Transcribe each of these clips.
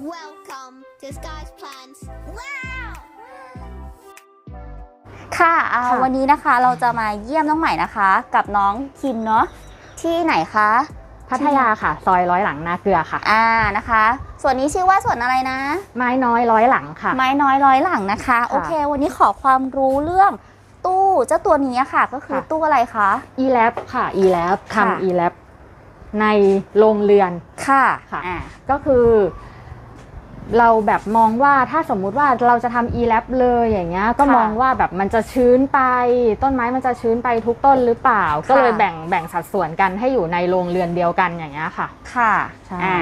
Welcome to Sky's Plans. Wow! ค่ะอ่าค่ะ วันนี้นะคะเราจะมาเยี่ยมน้องใหม่นะคะ กับน้องคิมเนาะที่ไหนคะพัทยาค่ะ ซอยร้อยหลังนาเกลือค่ะ อ่านะคะ ส่วนนี้ชื่อว่าส่วนอะไรนะ ไม้น้อยร้อยหลังค่ะ ไม้น้อยร้อยหลังนะคะ โอเค วันนี้ขอความรู้เรื่องตู้เจ้าตัวนี้ค่ะ ก็คือค่ะ ตู้อะไรคะ e l a b ค่ะ e l a b ค่ะ ทำ e l a b ในโรงเรือน ค่ะค่ะ อ่า ก็คือ เราแบบมองว่าถ้าสมมุติว่าเราจะทำ e l a b เลยอย่างเงี้ยก็ค่ะมองว่าแบบมันจะชื้นไป ต้นไม้มันจะชื้นไปทุกต้นหรือเปล่า ก็เลยแบ่งแบ่งสัดส่วนกันให้อยู่ในโรงเรือนเดียวกันอย่างเงี้ยค่ะ ค่ะใช่ อ่า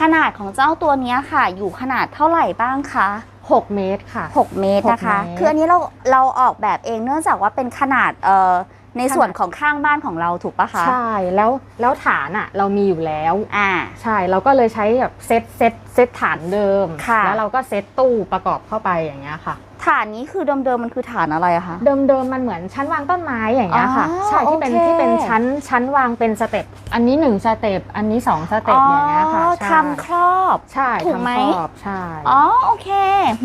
ขนาดของเจ้าตัวเนี้ยค่ะ อยู่ขนาดเท่าไหร่บ้างคะ 6 เมตรค่ะ 6 เมตรนะคะ หกเมตร คืออันนี้เราเราออกแบบเองเนื่องจากว่าเป็นขนาดเอ่อ ในส่วนของข้างบ้านของเราถูกปะคะใช่แล้วแล้วฐานอะเรามีอยู่แล้วอ่าใช่เราก็เลยใช้แบบเซตเซตเซตฐานเดิมค่ะแล้วเราก็เซตตู้ประกอบเข้าไปอย่างเงี้ยค่ะ ฐานนี้คือเดิมๆมันคือฐานอะไรอะคะ เดิมๆมันเหมือนชั้นวางต้นไม้อย่างเงี้ยค่ะ อ๋อใช่ที่เป็นโอเค ที่เป็นชั้นชั้นวางเป็นสเต็ปอันนี้หนึ่งสเต็ปอันนี้สองสเต็ปอย่างเงี้ยค่ะอ๋อใช่ทำครอบ ใช่ถูกไหม ทำครอบใช่ อ๋อโอเค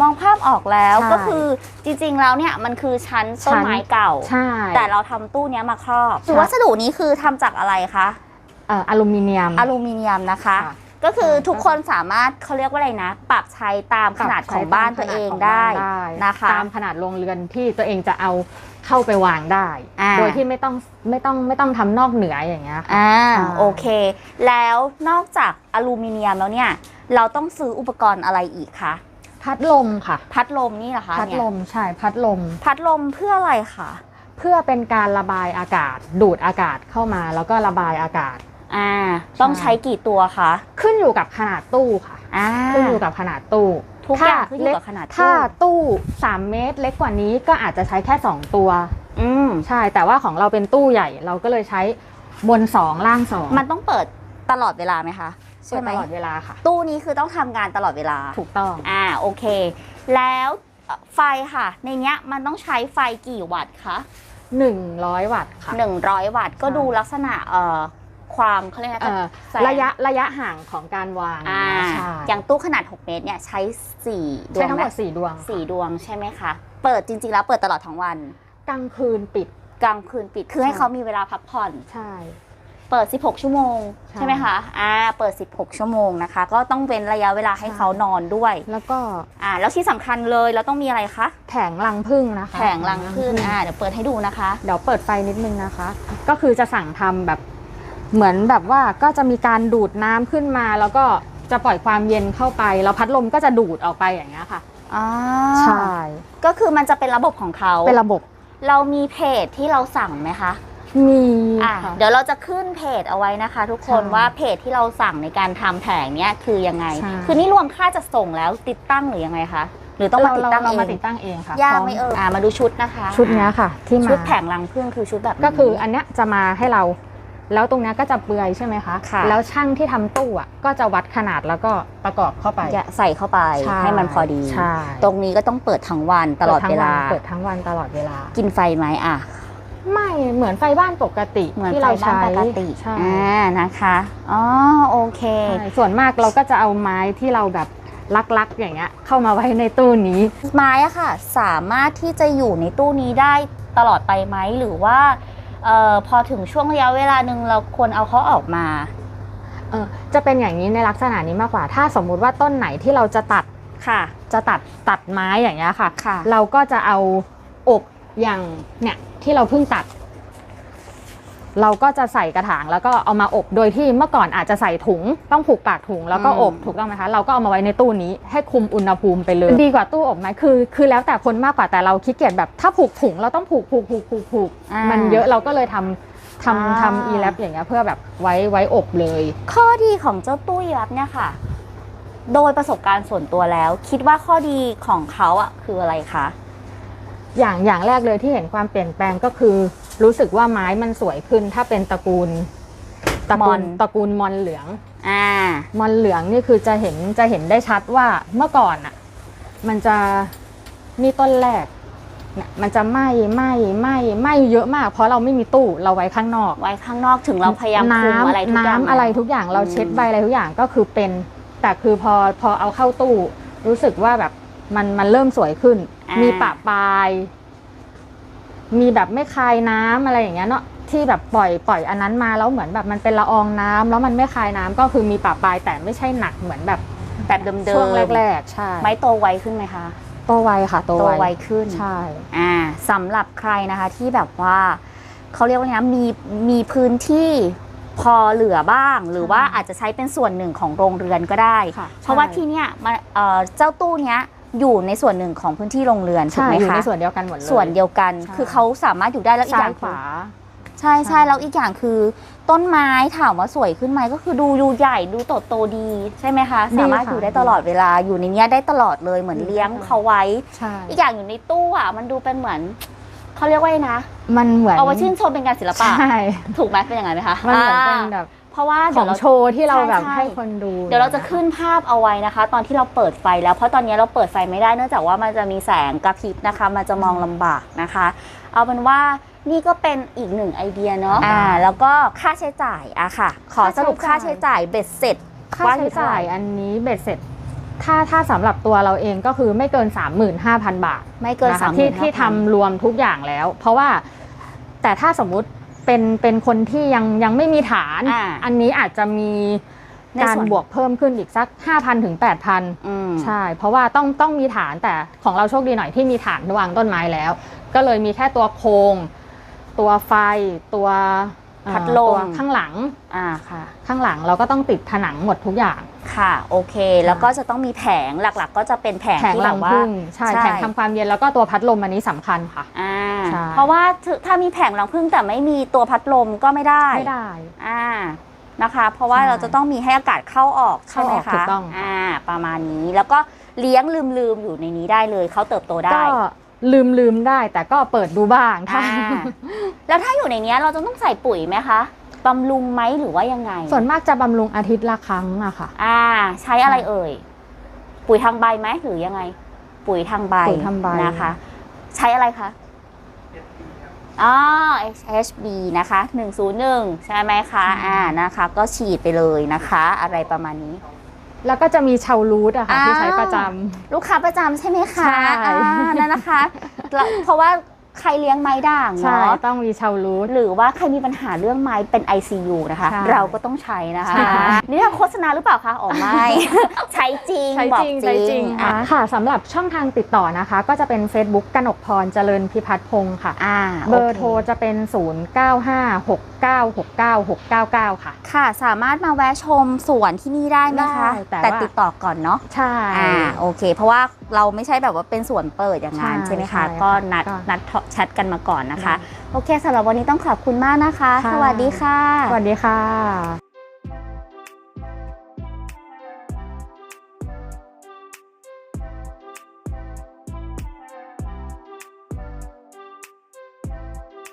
มองภาพออกแล้วใช่ก็คือจริงๆแล้วเนี่ยมันคือชั้นต้นชั้น ไม้เก่า ใช่ แต่เราทำตู้เนี้ยมาครอบใช่ วัสดุนี้คือทำจากอะไรคะ เอ่ออลูมิเนียม อลูมิเนียมนะคะ ค่ะ ก็คือใช่ทุกคนสามารถเขาเรียกว่าอะไรนะ ปรับใช้ตามขนาดของบ้านตัวเองได้ได้นะคะตามขนาดโรงเรือนที่ตัวเองจะเอาเข้าไปวางได้อ่าโดยที่ไม่ต้องไม่ต้องไม่ต้องทำนอกเหนืออย่างเงี้ยค่ะอ่าใช่โอเค แล้วนอกจากอลูมิเนียมแล้วเนี่ย เราต้องซื้ออุปกรณ์อะไรอีกคะพัดลมค่ะ พัดลมนี่เหรอคะพัดเนี่ยลมใช่พัดลม พัดลมเพื่ออะไรคะเพื่อเป็นการระบายอากาศ ดูดอากาศเข้ามาแล้วก็ระบายอากาศ อ่า ต้องใช้กี่ตัวคะ ขึ้นอยู่กับขนาดตู้ค่ะ อ่าขึ้นอยู่กับขนาดตู้ทุกอย่างขึ้นอยู่กับขนาดตู้ถ้าตู้3เมตรเล็กกว่านี้ก็อาจจะใช้แค่ 2 ตัว อืมใช่ แต่ว่าของเราเป็นตู้ใหญ่เราก็เลยใช้บน 2 ล่าง 2 มันต้องเปิดตลอดเวลาไหมคะใช่เปิดไหมตลอดเวลาค่ะ ตู้นี้คือต้องทำงานตลอดเวลาถูกต้อง อ่าโอเค แล้วเอ่อไฟค่ะ ในเนี้ยมันต้องใช้ไฟกี่วัตต์คะ100 วัตต์ค่ะ100 วัตต์ก็ใช่ดูลักษณะเอ่อ ความเขาเรียกเอ่อะไรอแสงระยะระยะห่างของการวางอ่าใช่อย่างตู้ขนาด 6 เมตรเนี่ยใช้4ดวใช้งทั้งหมดไห4ดวงสี่ดวงใช่ไหมคะ เปิดจริง ๆ แล้วเปิดตลอดทั้งวัน กลางคืนปิดกลางคืนปิดคือให้ใช่เขามีเวลาพักผ่อน ใช่ เปิด 16 ชั่วโมง ใช่ใช่ไหมคะอ่าเปิด 16 ชั่วโมงนะคะ ก็ต้องเว้นระยะเวลาให้เขานอนด้วย แล้วก็อ่าแล้วที่สำคัญเลยเราต้องมีอะไรคะ แผงรังพึ่งนะคะ แผงรังพึ่งอ่าเดี๋ยวเปิดให้ดูนะคะ เดี๋ยวเปิดไฟนิดนึงนะคะ ก็คือจะสั่งทำแบบ เหมือนแบบว่าก็จะมีการดูดน้ำขึ้นมา แล้วก็จะปล่อยความเย็นเข้าไป แล้วพัดลมก็จะดูดออกไปอย่างเงี้ยค่ะอ่าใช่ก็คือมันจะเป็นระบบของเขาเป็นระบบ เรามีเพจที่เราสั่งไหมคะมีอะค่ะเดี๋ยวเราจะขึ้นเพจเอาไว้นะคะ ทุกคนใช่ว่าเพจที่เราสั่งในการทำแผงเนี้ยคือยังไงใช่คือนี่รวมค่าจะส่งแล้วติดตั้งหรือยังไงคะหรือต้องมาเราติดตั้งเราเอมางติดตั้งเองค่ะยากพร้ไหมเอออ่ามาดูชุดนะคะ ชุดเนี้ยค่ะ ที่มาชุดแผงรังพึ่งคือชุดแบบนี้ก็คืออันเนี้ยจะมาให้เรา แล้วตรงเนี้ยก็จะเปลือยใช่ไหมคะค่ะ แล้วช่างที่ทำตู้อะก็จะวัดขนาดแล้วก็ประกอบเข้าไป อย่าใส่เข้าไปใช่ ให้มันพอดี ใช่ตรงนี้ก็ต้องเปิดทั้งวันตลอดเวลาเปิดทั้งวันตลอดเวลา กินไฟไหมอะ ไม่เหมือนไฟบ้านปกติเหมือนที่ไฟเราบ้านใช้ปกติใช่อ่านะคะอ๋อโอเค ใช่ส่วนมากเราก็จะเอาไม้ที่เราแบบลักๆอย่างเงี้ย เข้ามาไว้ในตู้นี้ ไม้อะค่ะ สามารถที่จะอยู่ในตู้นี้ได้ตลอดไปไหมหรือว่าเอ่อพอถึงช่วงระยะเวลาหนึ่งเราควรเอาเขาออกมา เออจะเป็นอย่างนี้ในลักษณะนี้มากกว่า ถ้าสมมุติว่าต้นไหนที่เราจะตัดค่ะ จะตัดตัดไม้อย่างเงี้ยค่ะ ค่ะ เราก็จะเอาอบอย่างเนี่ยที่เราเพิ่งตัด เราก็จะใส่กระถางแล้วก็เอามาอบโดยที่เมื่อก่อนอาจจะใส่ถุงต้องผูกปากถุงแล้วก็อบอืมถูกต้องไหมคะเราก็เอามาไว้ในตู้นี้ให้คุมอุณหภูมิไปเลย ดีกว่าตู้อบไหมคือ คือแล้วแต่คนมากกว่าแต่เราขี้เกียจแบบถ้าผูกถุงเราต้องผูกผูกผูกผูกผูกอ่ามันเยอะเราก็เลยทำทำอ่าทำอีแลปอย่างเงี้ยเพื่อแบบไว้ไว้อบเลย ข้อดีของเจ้าตู้ยับเนี่ยค่ะ โดยประสบการณ์ส่วนตัวแล้ว คิดว่าข้อดีของเขาอะคืออะไรคะอย่างอย่างแรกเลยที่เห็นความเปลี่ยนแปลงก็คือ รู้สึกว่าไม้มันสวยขึ้น ถ้าเป็นตระกูลตระกูลมอนตระกูลมอนเหลือง อ่า มอนเหลืองนี่คือจะเห็นจะเห็นได้ชัดว่าเมื่อก่อนอะ มันจะมีต้นแรกเนี่ยมันจะไหม้ไหม้ไหม้ไหม้เยอะมาก เพราะเราไม่มีตู้เราไว้ข้างนอก ไว้ข้างนอกถึงเราพยายามคุมอะไรทุกอย่าง น้ำอะไรทุกอย่างเราเช็ดใบอะไรทุกอย่างก็คือเป็น แต่คือพอพอเอาเข้าตู้ รู้สึกว่าแบบมันมันเริ่มสวยขึ้น อ่ามีมีปะปลาย มีแบบไม่คายน้ำอะไรอย่างเงี้ยเนาะที่แบบปล่อยปล่อยอันนั้นมาแล้วเหมือนแบบมันเป็นละอองน้ำแล้วมันไม่คายน้ำก็คือมีปะปลายแต่ไม่ใช่หนักเหมือนแบบแบบเดิมๆช่วงแรกๆใช่ไม้โตไวขึ้นไหมคะโตไวค่ะโตโตไวไวขึ้นใช่อ่าสำหรับใครนะคะที่แบบว่าเขาเรียกว่าไงนะมีมีพื้นที่พอเหลือบ้าง หรือว่าอาจจะใช้เป็นส่วนหนึ่งของโรงเรือนก็ได้ค่ะเพราะว่าใช่ที่เนี้ยมาเอ่อเจ้าตู้เนี้ย อยู่ในส่วนหนึ่งของพื้นที่โรงเรือนถูกใช่ไหมอยู่คะในส่วนเดียวกันหมดเลยส่วนเดียวกันใช่คือเขาสามารถอยู่ได้แล้วอีกอซ้าย่ายงขวาใช่ใช่ใช่แล้วอีกอย่างคือต้นไม้ถามว่าสวยขึ้นไหมก็คือดูดูใหญ่ดูโตโตดี ใช่ไหมคะ ดีสามารถค่ะอยู่ได้ตลอดเวลาอยู่ในเนี้ยได้ตลอดเลยเหมือนดีเลี้ยงค่ะเขาไว้ ใช่ อีกอย่างอยู่ในตู้อะมันดูเป็นเหมือนเขาเรียกว่าไงนะมันเหมือนเอาไว้ชื่นชมเป็นการศิลปะใช่ ถูกไหมเป็นยังไงไหมคะมันเหมือนเป็นอ่าแบบ เพราะว่าขเดี๋อยงวเราโชว์ที่เราแบบใช่ให้คนดู เดี๋ยวเราจะขึ้นภาพเอาไว้นะคะ ตอนที่เราเปิดไฟแล้วเพราะตอนนี้เราเปิดไฟไม่ได้เนื่องจากว่ามันจะมีแสงกระพริบนะคะ มันจะมองลำบากนะคะ เอาเป็นว่านี่ก็เป็นอีกหนึ่งไอเดียเนาะอ่าแล้วก็ค่าใช้จ่ายอะค่ะ ขอสรุปค่าใช้จ่ายเบ็ดเสร็จค่าใช้จ่ายอันนี้เบ็ดเสร็จถ้าถ้าสำหรับตัวเราเองก็คือไม่เกิน 35,000 บาท ไม่เกินนะคะสามที่ที่ทำรวมทุกอย่างแล้ว เพราะว่าแต่ถ้าสมมุติ เป็นเป็นคนที่ยังยังไม่มีฐาน อ่าอันนี้อาจจะมีในการส่วน บวกเพิ่มขึ้นอีกสัก 5,000ถึง8,000 อืม ใช่ เพราะว่าต้องต้องมีฐานแต่ของเราโชคดีหน่อยที่มีฐานวางต้นไม้แล้ว ก็เลยมีแค่ตัวโครง ตัวไฟ ตัวเอ่อ พัดลมตัวข้างหลังอ่าค่ะ ข้างหลังเราก็ต้องติดผนังหมดทุกอย่างค่ะ โอเค แล้วก็จะต้องมีแผงหลักๆ ก็จะเป็นแผงแผงที่รัแบงบว่าพึ่งใช่ใช่แผงทำความเย็นแล้วก็ตัวพัดลมอันนี้สำคัญค่ะอ่าใช่เพราะว่าถ้ามีแผงรังผึ้งแต่ไม่มีตัวพัดลมก็ไม่ได้ไม่ได้อ่านะคะ เพราะว่าใช่เราจะต้องมีให้อากาศเข้าออกใช่ไหมเข้าออกถูคะกต้องอ่าประมาณนี้แล้วก็เลี้ยงลืมๆอยู่ในนี้ได้เลยเขาเติบโตได้ก็ ลืมลืมได้แต่ก็เปิดดูบ้างถ้าอ่าแล้วถ้าอยู่ในเนี้ยเราจะต้องใส่ปุ๋ยไหมคะบำรุงไหมหรือว่ายังไงส่วนมากจะบำรุงอาทิตย์ละครั้งอะค่ะ อ่า ใช้อะไรเอ่ย ปุ๋ยทางใบไหมหรือยังไง ปุ๋ยทางใบปุ๋ยทางใบ นะคะ ใช้อะไรคะอ๋อ HB นะคะ101 ใช่ไหมคะ อ่านะคะ ก็ฉีดไปเลยนะคะ อะไรประมาณนี้ แล้วก็จะมีชาวรูทอะค่ะอ้าวที่ใช้ประจำ ลูกค้าประจำใช่ไหมคะใช่ อ่านั่นนะคะแล้วเพราะว่า ใครเลี้ยงไม้ด่างใช่ เนาะต้องมีชาวรูท หรือว่าใครมีปัญหาเรื่องไม้เป็น ICU นะคะ ใช่เราก็ต้องใช้นะคะใช่ นี่โฆษณาหรือเปล่าคะอ๋อไม่ ใช้จริงใช้บอกจริงใช้จริงอะค่ะสำหรับช่องทางติดต่อนะคะ ก็จะเป็น Facebook กนกพรเจริญพิพัฒน์พงศ์ค่ะ อ่าเบอร์โคโทรจะเป็น 0956969699 ค่ะ ค่ะ สามารถมาแวะชมสวนที่นี่ได้ไหมคะ ได้แต่ว่า ติดต่อก่อนเนาะ ใช่ อ่าโอเค เพราะว่า เราไม่ใช่แบบว่าเป็นสวนเปิดอย่างนั้นใช่ใช่ไหมใช่คะค่ะก็นัดก็นัดแชทกันมาก่อนนะคะ โอเคสำหรับวันนี้ต้องขอบคุณมากนะคะค่ะสวัสดีค่ะ สวัสดีค่ะ